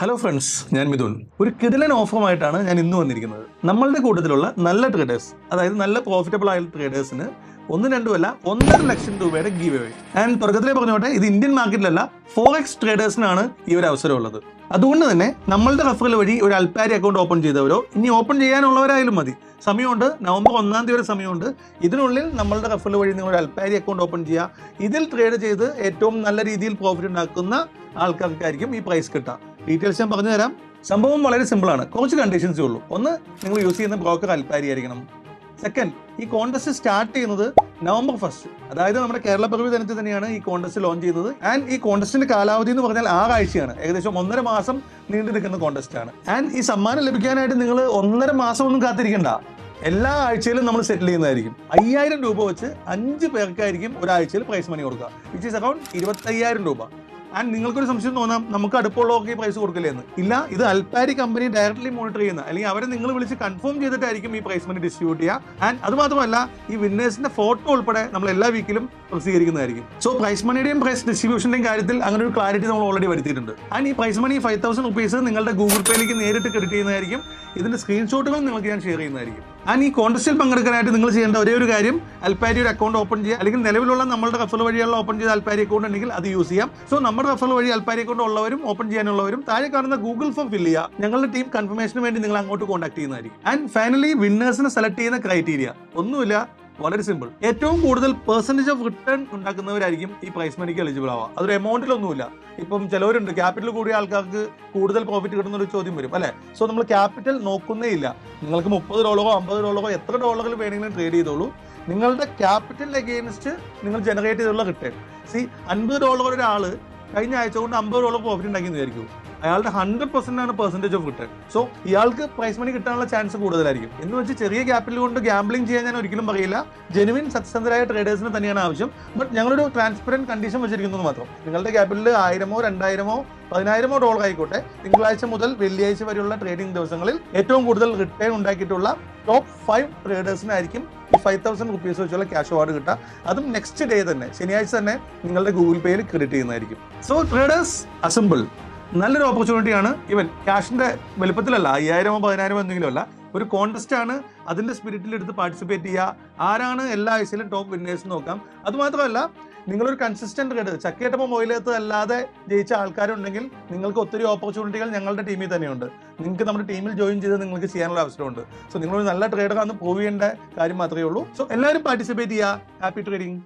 Hello friends ഞാൻ മിഥുൻ. ഒരു കിടിലൻ ഓഫറുമായിട്ടാണ് ഞാൻ ഇന്ന് വന്നിരിക്കുന്നത്. നമ്മളുടെ കൂട്ടത്തിലുള്ള നല്ല ട്രേഡേഴ്സ് അതായത് നല്ല പ്രോഫിറ്റബിൾ ആയ ട്രേഡേഴ്സിന് ഒന്ന് രണ്ടുമല്ല ഒന്നര ലക്ഷം രൂപയുടെ ഗീവ് അവേ ആൻഡ് തുടക്കത്തിലേ പറഞ്ഞോട്ടെ ഇത് ഇന്ത്യൻ മാർക്കറ്റിലല്ല ഫോർ എക്സ് ട്രേഡേഴ്സിനാണ് ഈ ഒരു അവസരമുള്ളത്. അതുകൊണ്ട് തന്നെ നമ്മളുടെ റഫറൽ വഴി ഒരു അൽപ്പാരി അക്കൗണ്ട് ഓപ്പൺ ചെയ്തവരോ ഇനി ഓപ്പൺ ചെയ്യാനുള്ളവരായാലും മതി. സമയമുണ്ട് നവംബർ ഒന്നാം തീയതി വരെ സമയമുണ്ട്. ഇതിനുള്ളിൽ നമ്മളുടെ റഫറൽ വഴി നിങ്ങൾ ഒരു അൽപ്പാരി അക്കൗണ്ട് ഓപ്പൺ ചെയ്യുക. ഇതിൽ ട്രേഡ് ചെയ്ത് ഏറ്റവും നല്ല രീതിയിൽ പ്രോഫിറ്റ് ഉണ്ടാക്കുന്ന ആൾക്കാർക്കായിരിക്കും ഈ പ്രൈസ് കിട്ടുക. ഡീറ്റെയിൽസ് ഞാൻ പറഞ്ഞു തരാം സംഭവം വളരെ സിമ്പിളാണ് കുറച്ച് കണ്ടീഷൻസേ ഉള്ളൂ. ഒന്ന് നിങ്ങൾ യൂസ് ചെയ്യുന്ന ബ്രോക്കർ അൽപ്പാരി ആയിരിക്കണം സെക്കൻഡ് ഈ കോൺടെസ്റ്റ് സ്റ്റാർട്ട് ചെയ്യുന്നത് നവംബർ ഫസ്റ്റ് അതായത് നമ്മുടെ കേരള പിറവി ദിനത്തിൽ തന്നെയാണ് ഈ കോൺടെസ്റ്റ് ലോഞ്ച് ചെയ്തത് ആൻഡ് ഈ കോൺടെസ്റ്റിന്റെ കാലാവധി എന്ന് പറഞ്ഞാൽ ആറാഴ്ചയാണ്. ഏകദേശം ഒന്നര മാസം നീണ്ടു നിൽക്കുന്ന കോൺടെസ്റ്റ് ആണ്. ആൻഡ് ഈ സമ്മാനം ലഭിക്കാനായിട്ട് നിങ്ങൾ ഒന്നര മാസം ഒന്നും കാത്തിരിക്കണ്ട. എല്ലാ ആഴ്ചയിലും നമ്മൾ സെറ്റിൽ ചെയ്യുന്നതായിരിക്കും. അയ്യായിരം രൂപ വെച്ച് അഞ്ച് പേർക്കായിരിക്കും ഒരാഴ്ചയിൽ പ്രൈസ് മണി കൊടുക്കുക. വിച്ച് ഈസ് അക്കൗണ്ട് ഇരുപത്തയ്യായിരം രൂപ. ആൻഡ് നിങ്ങൾക്കൊരു സംശയം തോന്നാം നമുക്ക് അടുപ്പുള്ളവർക്ക് ഈ പ്രൈസ് കൊടുക്കില്ലേ എന്ന് ഇല്ല ഇത് അൽപ്പാരി കമ്പനി ഡയറക്ട്ലി മോണിറ്റർ ചെയ്യുന്ന അല്ലെങ്കിൽ അവരെ നിങ്ങൾ വിളിച്ച് കൺഫേം ചെയ്തിട്ടായിരിക്കും ഈ പ്രൈസ് മണി ഡിസ്ട്രിബ്യൂട്ട് ചെയ്യുക. ആൻഡ് അത് മാത്രമല്ല ഈ വിന്നേഴ്സിന്റെ ഫോട്ടോ ഉൾപ്പെടെ നമ്മൾ എല്ലാ വീക്കിലും പ്രസിദ്ധീകരിക്കുന്നതായിരിക്കും. സോ പ്രൈസ് മണിയുടെയും പ്രൈസ് ഡിസ്ട്രിബ്യൂഷന്റെയും കാര്യത്തിൽ അങ്ങനെ ഒരു ക്ലാരിറ്റി നമ്മൾ ഓൾറെഡി വരുത്തിയിട്ടുണ്ട്. ആൻഡ് ഈ prize money five thousand rupees നിങ്ങളുടെ ഗൂഗിൾ പേയിലേക്ക് നേരിട്ട് ക്രെഡിറ്റ് ചെയ്യുന്നതായിരിക്കും. ഇതിന്റെ സ്ക്രീൻഷോട്ടുകൾ നിങ്ങൾക്ക് ഞാൻ ഷെയർ ചെയ്യുന്നതായിരിക്കും. ആൻഡ് ഈ കോൺടെസ്റ്റിൽ പങ്കെടുക്കാനായിട്ട് നിങ്ങൾ ചെയ്യേണ്ട ഒരേ ഒരു കാര്യം അൽപ്പാരി ഒരു അക്കൗണ്ട് ഓപ്പൺ ചെയ്യുക. അല്ലെങ്കിൽ നിലവിലുള്ള നമ്മുടെ റഫൽ വഴിയുള്ള ഓപ്പൺ ചെയ്ത അൽപ്പാരി അക്കൗണ്ട് ഉണ്ടെങ്കിൽ അത് യൂസ് ചെയ്യാം. സോ നമ്മുടെ റഫൽ വഴി അൽപ്പാരി അക്കൗണ്ട് ഉള്ളവരും ഓപ്പൺ ചെയ്യാനുള്ളവരും താഴെ കാണുന്ന ഗൂഗിൾ ഫോം ഫില്ല് ചെയ്യുക. ഞങ്ങളുടെ ടീം കൺഫർമേഷന് വേണ്ടി നിങ്ങൾ അങ്ങോട്ട് കോൺടാക്ട് ചെയ്യുന്നതായിരിക്കും. ആൻഡ് ഫൈനലി വിന്നേഴ്സിനെ സെലക്ട് ചെയ്യുന്ന ക്രൈറ്റീരിയ ഒന്നുമില്ല. വളരെ സിമ്പിൾ ഏറ്റവും കൂടുതൽ പെർസെന്റേജ് ഓഫ് റിട്ടേൺ ഉണ്ടാക്കുന്നവരായിരിക്കും ഈ പ്രൈസ് മണിക്ക് എലിജിബിൾ ആവുക. അതൊരു എമൗണ്ടിലൊന്നുമില്ല ഇപ്പം ചിലവരുണ്ട് ക്യാപിറ്റൽ കൂടിയ ആൾക്കാർക്ക് കൂടുതൽ പ്രോഫിറ്റ് കിട്ടുന്ന ഒരു ചോദ്യം വരും അല്ലേ? സോ നമ്മൾ ക്യാപിറ്റൽ നോക്കുന്നേ ഇല്ല. നിങ്ങൾക്ക് മുപ്പത് ഡോളറോ അമ്പത് ഡോളറോ എത്ര ഡോളറിൽ വേണമെങ്കിലും ട്രേഡ് ചെയ്തോളൂ. നിങ്ങളുടെ ക്യാപിറ്റൽ അഗെയിൻസ്റ്റ് നിങ്ങൾ ജനറേറ്റ് ചെയ്തുള്ള റിട്ടേൺ സി അൻപത് ഡോളർ ഒരാൾ കഴിഞ്ഞ ആഴ്ച കൊണ്ട് അമ്പത് ഡോളർ പ്രോഫിറ്റ് ഉണ്ടാക്കി വിചാരിക്കൂ. അയാളുടെ ഹൺഡ്രഡ് പെർസെന്റ് ആണ് പെർസെന്റേജ് ഓഫ് റിട്ടേൺ സോ ഇയാൾക്ക് പ്രൈസ് മണി കിട്ടാനുള്ള ചാൻസ് കൂടുതലായിരിക്കും. എന്ന് വെച്ച് ചെറിയ ക്യാപിറ്റൽ കൊണ്ട് ഗാംബ്ലിംഗ് ചെയ്യാൻ ഞാൻ ഒരിക്കലും പറയില്ല. ജെനുവിൻ സത്യസന്ധരായ ട്രേഡേഴ്സിന് തന്നെയാണ് ആവശ്യം. ബട്ട് ഞങ്ങളൊരു ട്രാൻസ്പെറന്റ് കണ്ടീഷൻ വെച്ചിരിക്കുന്നത് മാത്രം. നിങ്ങളുടെ ക്യാപിറ്റൽ ആയിരമോ രണ്ടായിരമോ പതിനായിരമോ ഡോളർ ആയിക്കോട്ടെ. തിങ്കളാഴ്ച മുതൽ വെള്ളിയാഴ്ച വരെയുള്ള ട്രേഡിംഗ് ദിവസങ്ങളിൽ ഏറ്റവും കൂടുതൽ റിട്ടേൺ ഉണ്ടാക്കിയിട്ടുള്ള ടോപ്പ് ഫൈവ് ട്രേഡേഴ്സിനായിരിക്കും ഈ ഫൈവ് തൗസൻഡ് റുപ്പീസ് വെച്ചുള്ള ക്യാഷ് അവാർഡ് കിട്ടുക. അതും നെക്സ്റ്റ് ഡേ തന്നെ ശനിയാഴ്ച തന്നെ നിങ്ങളുടെ ഗൂഗിൾ പേയിൽ ക്രെഡിറ്റ് ചെയ്യുന്നതായിരിക്കും. സോ ട്രേഡേഴ്സ് അസിമ്പിൾ നല്ലൊരു ഓപ്പർച്യൂണിറ്റിയാണ് ഇവൻ. ക്യാഷിന്റെ വലുപ്പത്തിലല്ല അയ്യായിരമോ പതിനായിരമോ എന്തെങ്കിലും അല്ല ഒരു കോൺടെസ്റ്റ് ആണ്. അതിന്റെ സ്പിരിറ്റിൽ എടുത്ത് പാർട്ടിസിപ്പേറ്റ് ചെയ്യുക. ആരാണ് എല്ലാ ആഴ്ചയിലും ടോപ്പ് വിന്നേഴ്സ് നോക്കാം. അതുമാത്രമല്ല നിങ്ങളൊരു കൺസിസ്റ്റന്റ് കേട്ട് ചക്കേട്ടപ്പോ മൊയിലത്ത് അല്ലാതെ ജയിച്ച ആൾക്കാരുണ്ടെങ്കിൽ നിങ്ങൾക്ക് ഒത്തിരി ഓപ്പർച്യൂണിറ്റികൾ ഞങ്ങളുടെ ടീമിൽ തന്നെയുണ്ട്. നിങ്ങൾക്ക് നമ്മുടെ ടീമിൽ ജോയിൻ ചെയ്ത് നിങ്ങൾക്ക് ചെയ്യാനുള്ള അവസരമുണ്ട്. സോ നിങ്ങളൊരു നല്ല ട്രേഡറാണെന്ന് പ്രൂവ് ചെയ്യേണ്ട കാര്യം മാത്രമേ ഉള്ളൂ. സോ എല്ലാവരും പാർട്ടിസിപ്പേറ്റ് ചെയ്യുക. Happy trading